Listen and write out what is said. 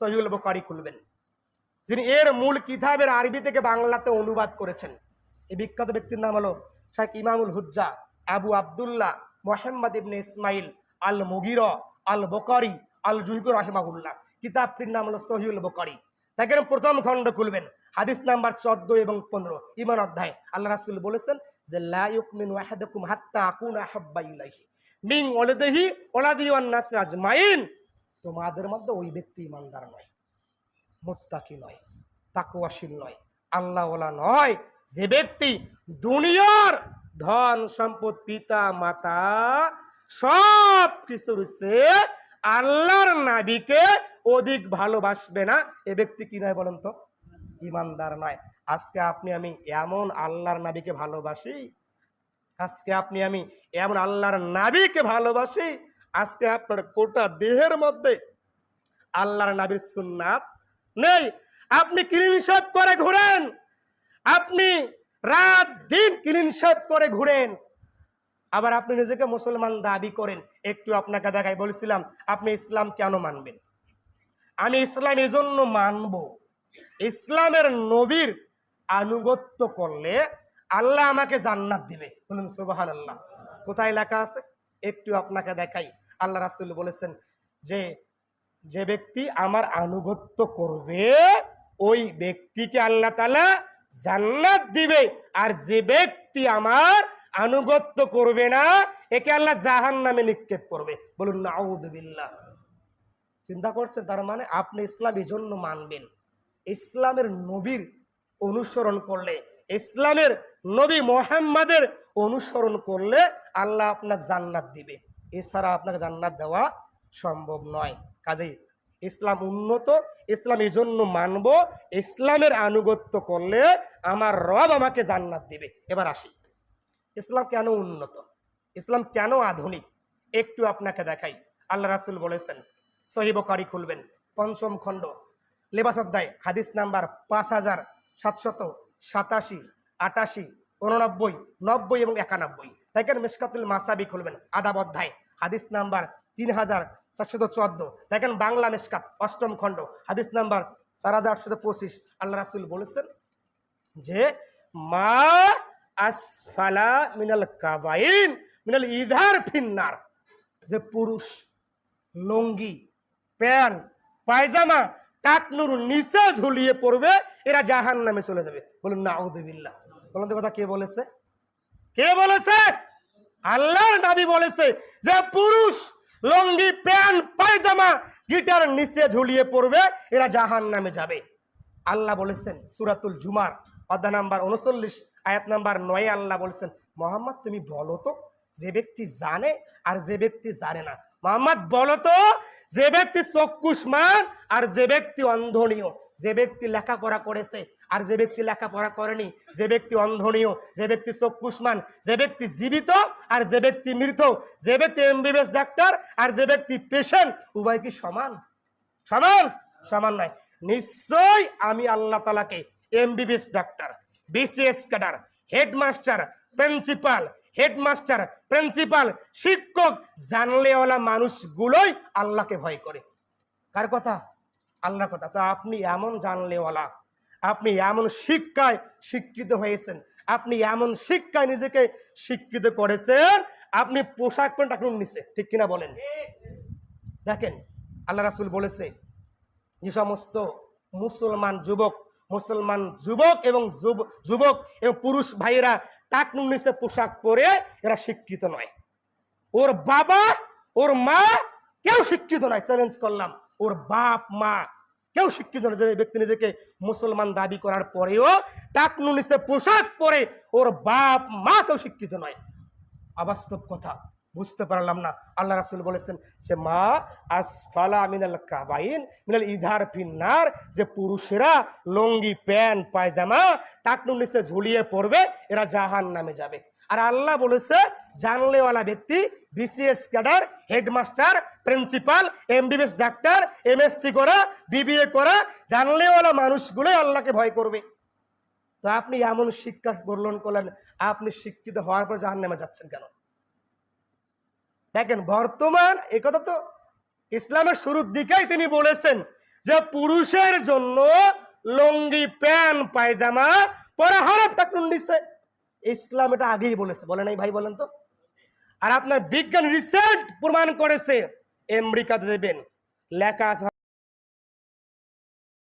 সহিউল Bokary খুলবেন। যিনি এর মূল কিতাবের আরবি থেকে বাংলাতে অনুবাদ করেছেন। এই বিখ্যাত ব্যক্তির নাম হলো শেখ ইমামুল হুজ্জা আবু আবদুল্লাহ মোহাম্মদ ইবনে ইসমাইল আল মুগির আল বকারি আল জুহিবুর রাহিমাহুল্লাহ। কিতাবটির নাম হলো সহিউল বকারি তাকে প্রথম খণ্ড খুলবেন। হাদিস নাম্বার চোদ্দ এবং পনেরো। ইমান অধ্যায়। আল্লাহ রাসুল বলেছেন যে লাইকমিন ওয়াহাদাকুম হাত্তা আকুন আহাব্বা ইলাইহি। মিন ওয়ালাদিহি ওয়ালাদি ওয়ান আজমাইন। তোমাদের মধ্যে ওই ব্যক্তি ইমানদার নয়, মোত্তাকি নয় তাকুয়াশীল নয়, আল্লাহওয়ালা নয়। যে ব্যক্তি দুনিয়ার ধন, সম্পদ, পিতা, মাতা সব কিছুর চেয়ে আল্লাহর নাবিকে অধিক ভালোবাসবে না। এ ব্যক্তি কি নয় বলেন তো? ইমানদার নয়। আজকে আপনি আমি এমন আল্লাহর নাবিকে ভালোবাসি, আজকে আপনি আমি এমন আল্লাহর নাবিকে ভালোবাসি আজকে আপনার গোটা দেহের মধ্যে আল্লাহর নাবির সুন্নাত নেই। আপনি ক্লিন শেভ করে ঘুরেন। আপনি রাত দিন ক্লিন শেভ করে ঘুরেন। আবার আপনি নিজেকে মুসলমান দাবি করেন। একটু আপনাকে দেখাই, বলেছিলাম, আপনি ইসলাম কেন মানবেন? আমি ইসলাম এই জন্য মানব। ইসলামের নবীর আনুগত্য করলে আল্লাহ আমাকে জান্নাত দিবে। বলুন সুবাহান আল্লাহ কোথায় লেখা আছে? একটু আপনাকে দেখাই। আল্লাহ রাসুল বলেছেন যে যে ব্যক্তি আমার আনুগত্য করবে, ওই ব্যক্তিকে আল্লাহ তালা জান্নাত দিবে। আর যে ব্যক্তি আমার আনুগত্য করবে না, একে আল্লাহ জাহান নামে নিক্ষেপ করবে। বলুন নাউদুবিল্লাহ চিন্তা করছেন, তার মানে আপনি ইসলাম এই জন্য মানবেন। ইসলামের নবীর অনুসরণ করলে, ইসলামের নবী মোহাম্মদের অনুসরণ করলে আল্লাহ আপনাকে জান্নাত দিবে। এছাড়া আপনাকে জান্নাত দেওয়া সম্ভব নয়। কাজেই ইসলাম উন্নত, ইসলাম এই জন্য মানব, ইসলামের আনুগত্য করলে আমার রব আমাকে জান্নাত দিবে। এবার আসি। ইসলাম কেন উন্নত? ইসলাম কেন আধুনিক? একটু আপনাকে দেখাই। আল্লাহ রাসুল বলেছেন সহিবকারী খুলবেন, পঞ্চম খণ্ড, লেবাস অধ্যায়, হাদিস নাম্বার পাঁচ হাজার সাতশত সাতাশি, আটাশি, উননব্বই, নব্বই এবং একানব্বই। দেখেন মেসকাতুল মাসাবি খুলবেন, আদাব অধ্যায়। হাদিস নাম্বার তিন হাজার চারশত চোদ্দ দেখেন বাংলা মেসকাত অষ্টম খণ্ড, হাদিস নাম্বার চার হাজার আটশত পঁচিশ। আল্লাহ রাসুল বলেছেন যে, মা আসফালা মিনাল কাবাইন, মিনাল ইধার ফিন্নার। যে পুরুষ, লঙ্গি, প্যান্ট, পায়জামা টাকনুর নিচে ঝুলিয়ে পড়বে, এরা জাহান নামে চলে যাবে। বলুন না আউদুবিল্লাহ বলুন কথা কে বলেছে? কে বলেছে? আল্লাহর নাবি বলেছে যে পুরুষ লঙ্গি, প্যান্ট, পায়জামা, গিটার নিচে ঝুলিয়ে পড়বে, এরা জাহান নামে যাবে। আল্লাহ বলেছেন সুরাতুল জুমার অধ্যায় নাম্বার উনচল্লিশ, আয়াত নাম্বার নয়, আল্লাহ বলেছেন, মোহাম্মদ, তুমি বলো তো, যে ব্যক্তি জানে আর যে ব্যক্তি জানে না। মোহাম্মদ, বলো তো যে ব্যক্তি চক্ষুষ্মান আর যে ব্যক্তি অন্ধনীয় যে ব্যক্তি লেখাপড়া করেছে আর যে ব্যক্তি লেখাপড়া করেনি যে ব্যক্তি অন্ধনীয় যে ব্যক্তি চক্ষুষ্মান যে ব্যক্তি জীবিত আর যে ব্যক্তি মৃত যে ব্যক্তি এমবিবিএস ডাক্তার আর যে ব্যক্তি পেশেন্ট উভয় কি সমান সমান সমান নয় নিশ্চয় আমি আল্লাহ তালাকে MBBS doctor BCS cadre headmaster principal headmaster, principal, শিক্ষক, জানলেওয়ালা মানুষগুলোই আল্লাহকে ভয় করে। কার কথা? আল্লাহর কথা। তো আপনি এমন জানলেওয়ালা, আপনি এমন শিক্ষায় শিক্ষিত হয়েছেন, আপনি এমন শিক্ষায় নিজেকে শিক্ষিত করেছেন, আপনি পোশাক প্যান্ট এখন নিচে ঠিক কিনা বলেন? দেখেন, আল্লাহ রাসুল বলেছে, যে সমস্ত মুসলমান যুবক মুসলমান যুবক এবং যুব- যুবক এবং পুরুষ ভাইয়েরা টাকনুর নিচে পোশাক পরে এরা শিক্ষিত নয়। ওর বাবা, ওর মা কেউ শিক্ষিত নয় চ্যালেঞ্জ করলাম। ওর বাপ, মা কেউ শিক্ষিত নয়। যে ব্যক্তি নিজেকে মুসলমান দাবি করার পরেও টাকনু নিচে পোশাক পরে ওর বাপ, মা কেউ শিক্ষিত নয়। অবাস্তব কথা। বুঝতে পারলাম না। আল্লাহ রাসুল বলেছেন যে, মা আসফালা মিনাল কাবাইন, মিনাল ইধার ফিন্নার, যে পুরুষেরা লঙ্গি, প্যান্ট, পায়জামা টাকনুর নিচে ঝুলিয়ে পড়বে, এরা জাহান নামে যাবে। আর আল্লাহ বলেছে, জানলেওয়ালা ব্যক্তি, BCS cadre, headmaster, principal, MBBS doctor, MSc করা, বিবিএ করা, জানলেওয়ালা মানুষগুলোই আল্লাহকে ভয় করবে। তো আপনি এমন শিক্ষা গ্রহণ করলেন, আপনি শিক্ষিত হওয়ার পর জাহান নামে যাচ্ছেন কেন? দেখেন, বর্তমান এ কথা তো ইসলামের শুরুর দিকেই তিনি বলেছেন যে পুরুষের জন্য লঙ্গি, প্যান্ট, পায়জামা পরা হারাপ টাকুন দিছে? ইসলাম এটা আগেই বলেছে। বলে নাই ভাই বলেন তো? আর আপনার বিজ্ঞান রিসার্চ প্রমাণ করেছে, আমেরিকাতে দেবেন। লেখা আছে